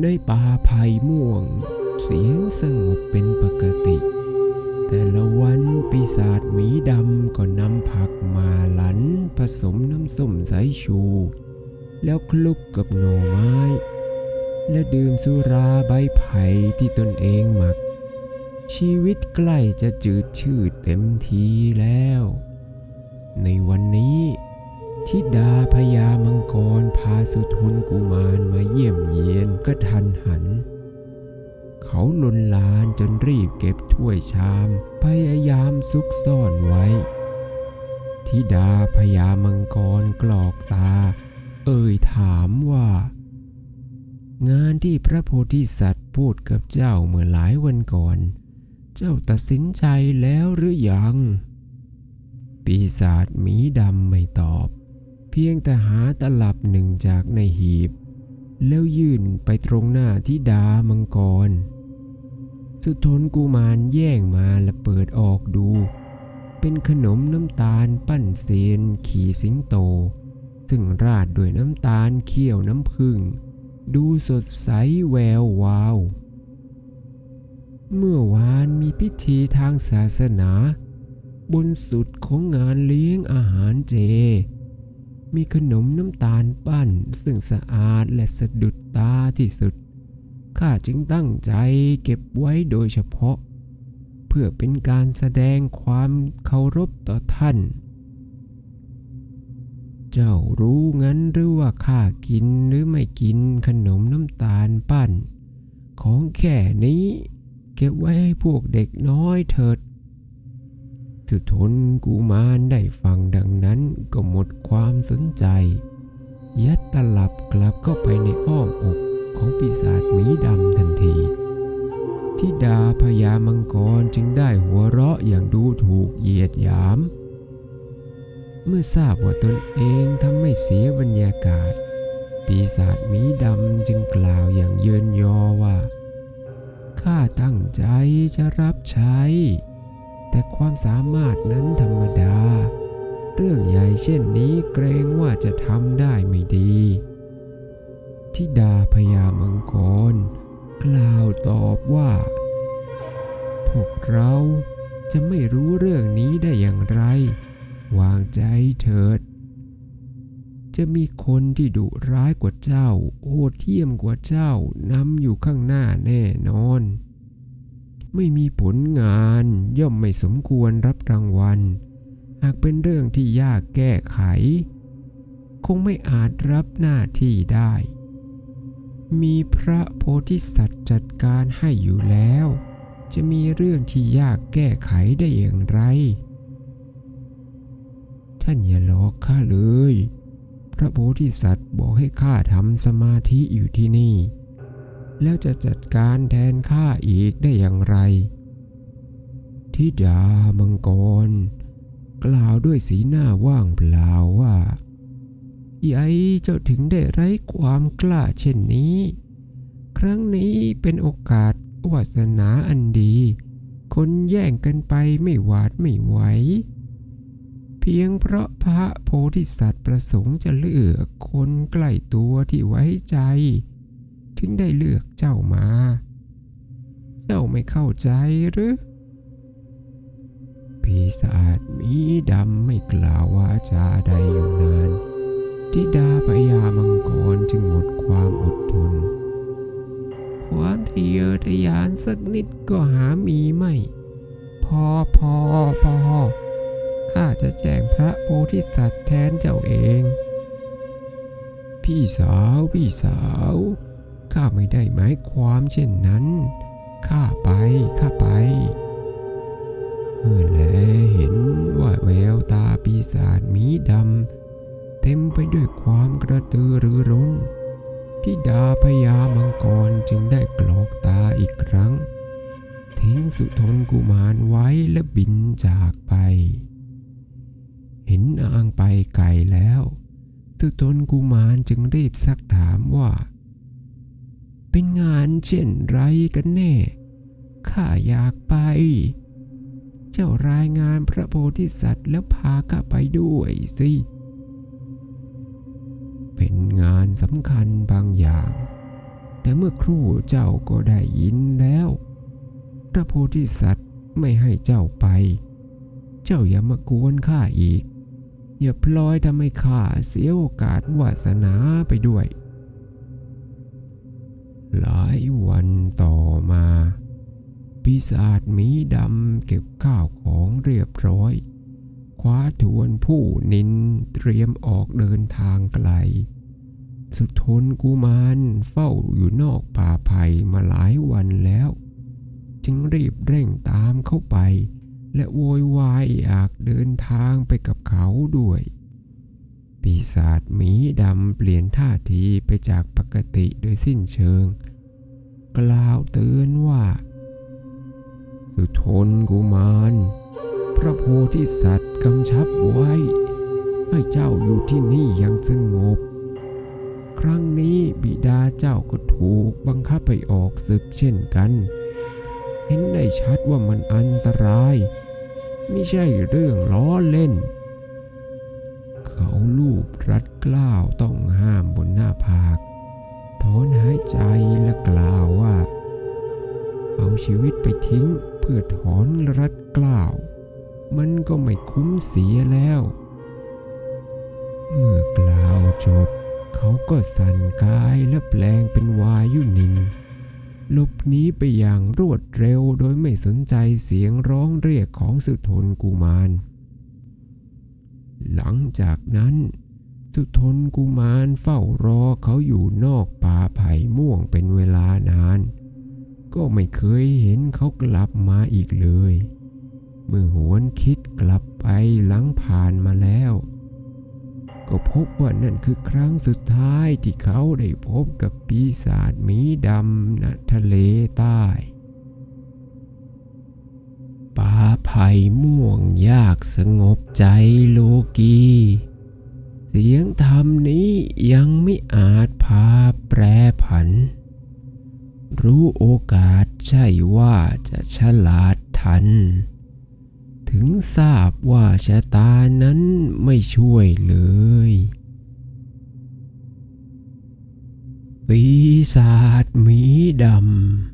ในป่าไผ่ม่วง เสียงสงบเป็นปกติ แต่ละวันปีศาจหมีดำก็นำผักมาหลันผสมน้ำส้มสายชู แล้วคลุกกับหน่อไม้ และดื่มสุราใบไผ่ที่ตนเองหมัก ชีวิตใกล้จะจืดชืดเต็มทีแล้ว ในวันนี้ทิดาพญามัง สุทนกุมารมาเยี่ยมเยียนก็ทันหัน เขาลนลานจนรีบเก็บถ้วยชาม พยายามซุกซ่อนไว้ทิดาพญามังกรกรอกตา เอ่ยถามว่า งานที่พระโพธิสัตว์พูดกับเจ้าเมื่อหลายวันก่อน เจ้าตัดสินใจแล้วหรือยัง ปีศาจหมีดำไม่ตอบ เพียงแต่หาตลับหนึ่งจากในหีบ แล้วยื่นไปตรงหน้าทิดามังกร สุทนกุมารแย่งมาและเปิดออกดู เป็นขนมน้ำตาลปั้นเซนขี่สิงโต ซึ่งราดด้วยน้ำตาลเคี่ยวน้ำผึ้งดูสดใสแวววาว เมื่อวานมีพิธีทางศาสนา บนสุดของงานเลี้ยงอาหารเจ มีขนมน้ำตาลปั้น ซึ่งสะอาดและสะดุดตาที่สุด ข้าจึงตั้งใจเก็บไว้โดยเฉพาะ เพื่อเป็นการแสดงความเคารพต่อท่าน เจ้ารู้งั้นหรือว่าข้ากินหรือไม่กินขนมน้ำตาลปั้น ของแค่นี้ เก็บไว้ให้พวกเด็กน้อยเถิด สุทนกูมารได้ฟังดังนั้นก็หมดความสนใจ ยัดตลับกลับเข้าไปในอ้อมอกของปีศาจหมีดำทันทีทิดาพญามังกรจึงได้หัวเราะอย่างดูถูกเหยียดหยาม เมื่อทราบว่าตนเองทำให้เสียบรรยากาศ ปีศาจหมีดำจึงกล่าวอย่างเยินยอว่า ข้าตั้งใจจะรับใช้ แต่ความสามารถนั้นธรรมดา เรื่องใหญ่เช่นนี้เกรงว่าจะทำได้ไม่ดีทิดาพญามังกร กล่าวตอบว่า พวกเราจะไม่รู้เรื่องนี้ได้อย่างไร วางใจเถิด จะมีคนที่ดุร้ายกว่าเจ้า โหดเหี้ยมกว่าเจ้านำอยู่ข้างหน้าแน่นอน ไม่มีผลงานย่อมไม่สมควรรับรางวัล หากเป็นเรื่องที่ยากแก้ไข คงไม่อาจรับหน้าที่ได้ มีพระโพธิสัตว์จัดการให้อยู่แล้ว จะมีเรื่องที่ยากแก้ไขได้อย่างไร ท่านอย่าหลอกข้าเลย พระโพธิสัตว์บอกให้ข้าทำสมาธิอยู่ที่นี่ แล้วจะจัดการแทนข้าอีกได้อย่างไร ทิดามังกร กล่าวด้วยสีหน้าว่างเปล่าว่าใหญ่เจ้าถึงได้ไร้ความกล้าเช่นนี้ ครั้งนี้เป็นโอกาสวาสนาอันดี คนแย่งกันไปไม่หวาดไม่ไหว เพียงเพราะพระโพธิสัตว์ประสงค์จะเลือกคนใกล้ตัวที่ไว้ใจ ถึงได้เลือกเจ้ามา เจ้าไม่เข้าใจหรือ ปีศาจมีดำไม่กล่าววาจาใดอยู่นานทิดาพญามังกรจึงหมดความอดทน ความทะเยอทะยานสักนิดก็หามีไม่ พอพอพอข้าจะแจ้งพระโพธิสัตว์แทนเจ้าเอง พี่สาว พี่สาว ข้าไม่ได้หมายความเช่นนั้น ข้าไป ข้าไป เมื่อแลเห็นว่าแววตาปีศาจมีดำเต็มไปด้วยความกระตือรือร้นที่ดาพญามังกรจึงได้กรอกตาอีกครั้ง ทิ้งสุทนกุมารไว้และบินจากไป เห็นนางไปไกลแล้ว สุทนกุมารจึงรีบซักถามว่า เป็นงานเช่นไรกันแน่ ข้าอยากไป เจ้ารายงานพระโพธิสัตว์แล้วพาข้าไปด้วยสิ เป็นงานสำคัญบางอย่าง แต่เมื่อครู่เจ้าก็ได้ยินแล้ว พระโพธิสัตว์ไม่ให้เจ้าไป เจ้าอย่ามากวนข้าอีก อย่าพลอยทำให้ข้าเสียโอกาสวาสนาไปด้วย หลายวันต่อมา ปีศาจหมีดำเก็บข้าวของเรียบร้อย คว้าทวนผู้นินเตรียมออกเดินทางไกล สุดทนกุมารเฝ้าอยู่นอกป่าไผ่มาหลายวันแล้ว จึงรีบเร่งตามเข้าไป และโวยวายอยากเดินทางไปกับเขาด้วย ปีศาจหมีดำเปลี่ยนท่าทีไปจากปกติโดยสิ้นเชิง กล่าวเตือนว่า สุทนกุมารพระโพธิสัตว์กำชับไว้ ให้เจ้าอยู่ที่นี่อย่างสงบ ครั้งนี้บิดาเจ้าก็ถูกบังคับไปออกศึกเช่นกัน เห็นได้ชัดว่ามันอันตราย ไม่ใช่เรื่องล้อเล่น เขาลู รัดกล้าวต้องห้ามบนหน้าผาก ถอนหายใจและกล่าวว่า เอาชีวิตไปทิ้งเพื่อถอนรัดกล้าว มันก็ไม่คุ้มเสียแล้ว เมื่อกล่าวจบ เขาก็สั่นกายและแปลงเป็นวายุนินหลบหนีไปอย่างรวดเร็วโดยไม่สนใจเสียงร้องเรียกของสุทนกุมาร หลังจากนั้น สุทนกุมารเฝ้ารอเขาอยู่นอกป่าไผ่ม่วงเป็นเวลานาน ก็ไม่เคยเห็นเขากลับมาอีกเลย เมื่อหวนคิดกลับไปหลังผ่านมาแล้ว ก็พบว่านั่นคือครั้งสุดท้ายที่เขาได้พบกับปีศาจหมีดำณทะเลใต้ป่าไผ่ม่วงยากสงบใจโลกี เสียงธรรมนี้ยังไม่อาจพาแปรผัน รู้โอกาสใช่ว่าจะฉลาดทัน ถึงทราบว่าชะตานั้นไม่ช่วยเลยปีศาจหมีดำ